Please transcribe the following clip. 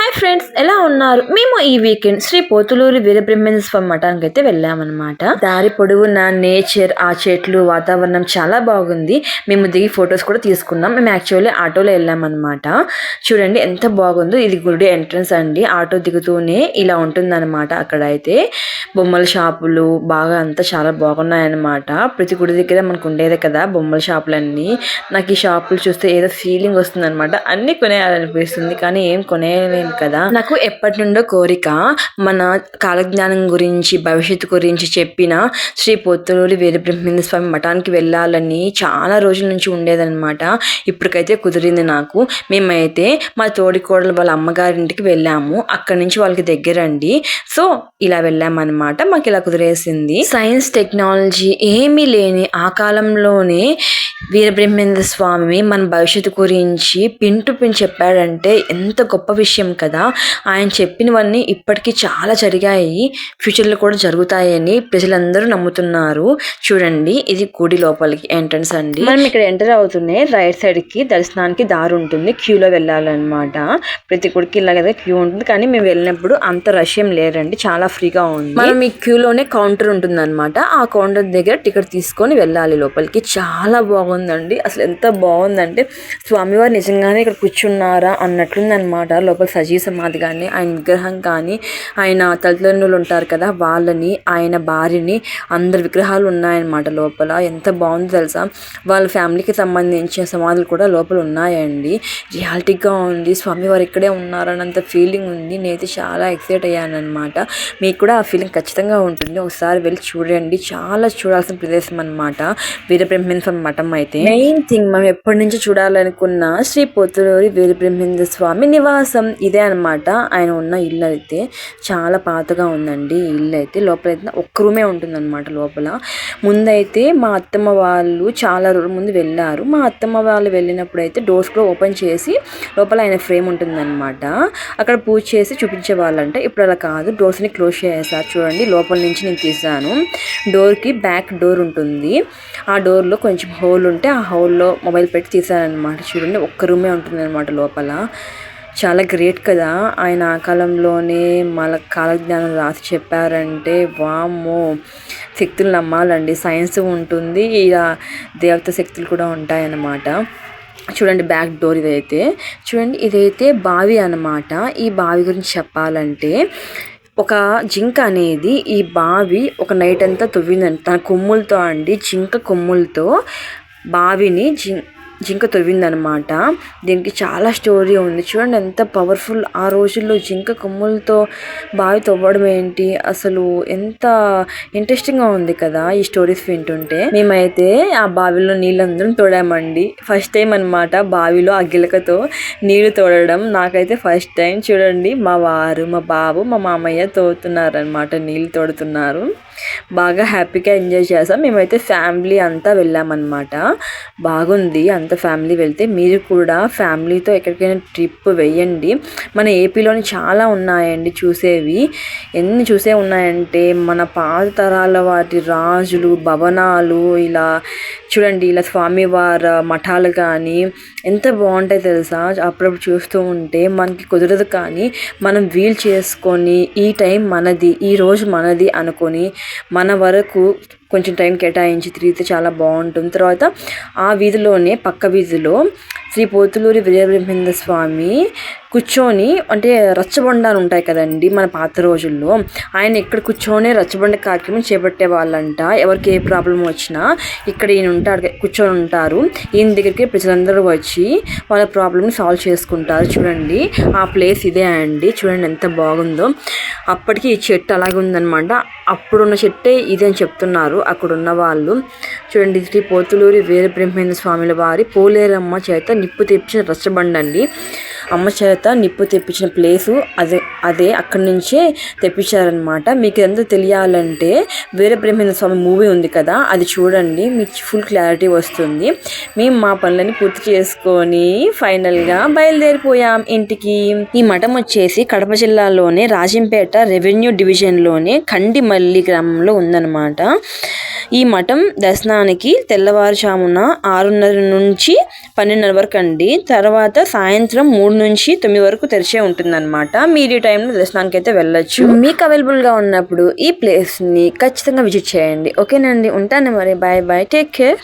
Hi friends ఎలా ఉన్నారు? మేము ఈ వీకెండ్ శ్రీ పోతులూరి వీరబ్రహ్మేంద్ర స్వామి మఠానికి అయితే వెళ్ళామన్నమాట. దారి పొడవున నేచర్ ఆ చెట్లు వాతావరణం చాలా బాగుంది. మేము దిగి ఫొటోస్ కూడా తీసుకున్నాం. మేము యాక్చువల్లీ ఆటోలో వెళ్ళామన్నమాట. చూడండి ఎంత బాగుందో ఇది గుడి ఎంట్రన్స్ అండి. ఆటో దిగుతూనే ఇలా ఉంటుందన్నమాట అక్కడ అయితే బొమ్మల షాపులు బాగా అంతా చాలా బాగున్నాయన్నమాట. ప్రతి గుడి దగ్గర మనకు ఉండేదే కదా బొమ్మల షాపులన్నీ. నాకు ఈ షాపులు చూస్తే ఏదో ఫీలింగ్ వస్తుందన్నమాట. అన్నీ అన్ని కొనేయాలనిపిస్తుంది కానీ ఏం కొనేయలేను కదా. నాకు ఎప్పటి నుండో కోరిక మన కాలజ్ఞానం గురించి భవిష్యత్తు గురించి చెప్పిన శ్రీ పొత్తులూరి వీరబ్రహ్మేంద్ర స్వామి మఠానికి వెళ్ళాలని చాలా రోజుల నుంచి ఉండేదన్నమాట. ఇప్పటికైతే కుదిరింది నాకు. మేమైతే మా తోడికోడలు వాళ్ళ అమ్మగారింటికి వెళ్ళాము. అక్కడి నుంచి వాళ్ళకి దగ్గరండి. సో ఇలా వెళ్ళామన్నమాట. మాకు ఇలా కుదిరేసింది. సైన్స్ టెక్నాలజీ ఏమీ లేని ఆ కాలంలోనే వీరబ్రహ్మేంద్ర స్వామి మన భవిష్యత్తు గురించి పిన్ టు పిన్ చెప్పాడంటే ఎంత గొప్ప విషయం కదా. ఆయన చెప్పినవన్నీ ఇప్పటికీ చాలా జరిగాయి. ఫ్యూచర్లో కూడా జరుగుతాయని ప్రజలందరూ నమ్ముతున్నారు. చూడండి ఇది గుడి లోపలికి ఎంట్రన్స్ అండి. మనం ఇక్కడ ఎంటర్ అవుతూనే రైట్ సైడ్కి దర్శనానికి దారి ఉంటుంది. క్యూలో వెళ్ళాలన్నమాట. ప్రతి గుడికి ఇలాగే క్యూ ఉంటుంది. కానీ మేము వెళ్ళినప్పుడు అంత రష్ ఏం లేరండి చాలా ఫ్రీగా ఉంది. మనం ఈ క్యూలోనే కౌంటర్ ఉంటుంది అనమాట ఆ కౌంటర్ దగ్గర టికెట్ తీసుకొని వెళ్ళాలి లోపలికి. చాలా బాగుందండి. అసలు ఎంత బాగుందంటే స్వామివారు నిజంగానే ఇక్కడ కూర్చున్నారా అన్నట్లుంది అనమాట లోపల సజీవ సమాధి కానీ ఆయన విగ్రహం కానీ ఆయన తల్లిదండ్రులు ఉంటారు కదా వాళ్ళని ఆయన భార్యని అందరి విగ్రహాలు ఉన్నాయన్నమాట లోపల. ఎంత బాగుందో తెలుసా? వాళ్ళ ఫ్యామిలీకి సంబంధించిన సమాధులు కూడా లోపల ఉన్నాయండి. రియాలిటీగా ఉంది. స్వామివారు ఇక్కడే ఉన్నారన్నంత ఫీలింగ్ ఉంది. నేనైతే చాలా ఎక్సైట్ అయ్యాను మీకు కూడా ఆ ఫీలింగ్ ఖచ్చితంగా ఉంటుంది. ఒకసారి వెళ్ళి చూడండి. చాలా చూడాల్సిన ప్రదేశం అనమాట వీరబ్రహ్మేంద్ర మఠం అయితే మెయిన్ థింగ్ మనం ఎప్పటి నుంచి చూడాలనుకున్న శ్రీ పొత్తులూరి వీరబ్రహ్మేంద్ర స్వామి నివాసం ఇదే అనమాట ఆయన ఉన్న ఇల్లు అయితే చాలా పాతగా ఉందండి. ఈ ఇల్లు అయితే లోపల అయితే ఒక్క రూమే ఉంటుందన్నమాట లోపల. ముందైతే మా అత్తమ్మ వాళ్ళు చాలా రోజుల ముందు వెళ్ళారు. మా అత్తమ్మ వాళ్ళు వెళ్ళినప్పుడు అయితే డోర్స్ కూడా ఓపెన్ చేసి లోపల ఆయన ఫ్రేమ్ ఉంటుందన్నమాట. అక్కడ పూజ చేసి చూపించే వాళ్ళంట. ఇప్పుడు అలా కాదు. డోర్స్ని క్లోజ్ చేసేసారు చూడండి లోపల నుంచి నేను తీసాను డోర్కి బ్యాక్ డోర్ ఉంటుంది. ఆ డోర్లో కొంచెం హోల్ ఉంటే ఆ హౌల్లో మొబైల్ పెట్టి తీసానమాట చూడండి ఒక్క రూమే ఉంటుందన్నమాట లోపల. చాలా గ్రేట్ కదా. ఆయన ఆ కాలంలోనే మన కాలజ్ఞానం రాసి చెప్పారంటే వామ్మో! శక్తులు నమ్మాలండి. సైన్స్ ఉంటుంది ఇలా దేవత శక్తులు కూడా ఉంటాయన్నమాట. చూడండి బ్యాక్ డోర్ ఇదైతే. చూడండి ఇదైతే బావి అన్నమాట. ఈ బావి గురించి చెప్పాలంటే ఒక జింక అనేది ఈ బావి ఒక నైట్ అంతా తవ్విందంట. తన కొమ్ములతో అండి జింక కొమ్ములతో బావిని జిం జింక తవ్విందనమాట. దీనికి చాలా స్టోరీ ఉంది. చూడండి ఎంత పవర్ఫుల్ ఆ రోజుల్లో జింక కొమ్ములతో బావి తవ్వడం ఏంటి? అసలు ఎంత ఇంట్రెస్టింగ్గా ఉంది కదా ఈ స్టోరీస్ వింటుంటే. మేమైతే ఆ బావిలో నీళ్ళందరం తోడామండి. ఫస్ట్ టైం అనమాట బావిలో ఆ గిలకతో నీళ్ళు తోడడం. నాకైతే ఫస్ట్ టైం చూడండి మా వారు మా బాబు మా మామయ్య తోడుతున్నారనమాట నీళ్ళు తోడుతున్నారు. బాగా హ్యాపీగా ఎంజాయ్ చేసాం మేమైతే ఫ్యామిలీ అంతా వెళ్ళామన్నమాట. బాగుంది అంత ఫ్యామిలీ వెళ్తే. మీరు కూడా ఫ్యామిలీతో ఎక్కడికైనా ట్రిప్ వేయండి మన ఏపీలోని చాలా ఉన్నాయండి చూసేవి. ఎన్ని చూసే ఉన్నాయంటే మన పాత తరాల వాటి రాజులు భవనాలు ఇలా చూడండి ఇలా స్వామివారి మఠాలు కానీ ఎంత బాగుంటాయి తెలుసా? అప్పుడప్పుడు చూస్తూ ఉంటే మనకి కుదరదు కానీ మనం వీల్ చేసుకొని ఈ టైం మనది ఈ రోజు మనది అనుకొని మన వరకు కొంచెం టైం కేటాయించి తిరిగితే చాలా బాగుంటుంది. తర్వాత ఆ వీధిలోనే పక్క వీధిలో శ్రీ పోతులూరి వీరబ్రహ్మేంద్ర స్వామి కూర్చొని అంటే రచ్చబండాలు ఉంటాయి కదండి మన పాత రోజుల్లో. ఆయన ఇక్కడ కూర్చొని రచ్చబండ కార్యక్రమం చేపట్టే వాళ్ళంట. ఎవరికి ఏ ప్రాబ్లం వచ్చినా ఇక్కడ ఈయన ఉంటారు కూర్చొని ఉంటారు. ఈయన దగ్గరికి ప్రజలందరూ వచ్చి వాళ్ళ ప్రాబ్లమ్ని సాల్వ్ చేసుకుంటారు. చూడండి ఆ ప్లేస్ ఇదే అండి. చూడండి ఎంత బాగుందో. అప్పటికి ఈ చెట్టు అలాగే ఉందన్నమాట. అప్పుడున్న చెట్టే ఇది అని చెప్తున్నారు అక్కడ ఉన్న వాళ్ళు. చూడండి శ్రీ పోతులూరి వీరబ్రహ్మేంద్ర స్వామిల వారి పోలేరమ్మ చేత నిప్పు తెప్పించిన రచ్చబండ అండి అమ్మ చేత నిప్పు తెప్పించిన ప్లేసు అదే అదే అక్కడి నుంచే తెప్పించారనమాట మీకు ఎంత తెలియాలంటే వీరబ్రహ్మేంద్ర స్వామి మూవీ ఉంది కదా అది చూడండి మీకు ఫుల్ క్లారిటీ వస్తుంది. మేము మా పనులని పూర్తి చేసుకొని ఫైనల్గా బయలుదేరిపోయాం ఇంటికి. ఈ మఠం వచ్చేసి కడప జిల్లాలోనే రాజంపేట రెవెన్యూ డివిజన్లోనే కండిమల్లి గ్రామంలో ఉందన్నమాట. ఈ మఠం దర్శనానికి తెల్లవారుజామున ఆరున్నర నుంచి పన్నెండున్నర వరకు అండి. తర్వాత సాయంత్రం మూడు నుంచి తొమ్మిది వరకు తెరిచే ఉంటుందన్నమాట. మీరు ఈ టైంలో దర్శనానికి అయితే వెళ్ళొచ్చు. మీకు అవైలబుల్గా ఉన్నప్పుడు ఈ ప్లేస్ని ఖచ్చితంగా విజిట్ చేయండి. ఓకేనండి ఉంటాను మరి. Bye bye. Take care.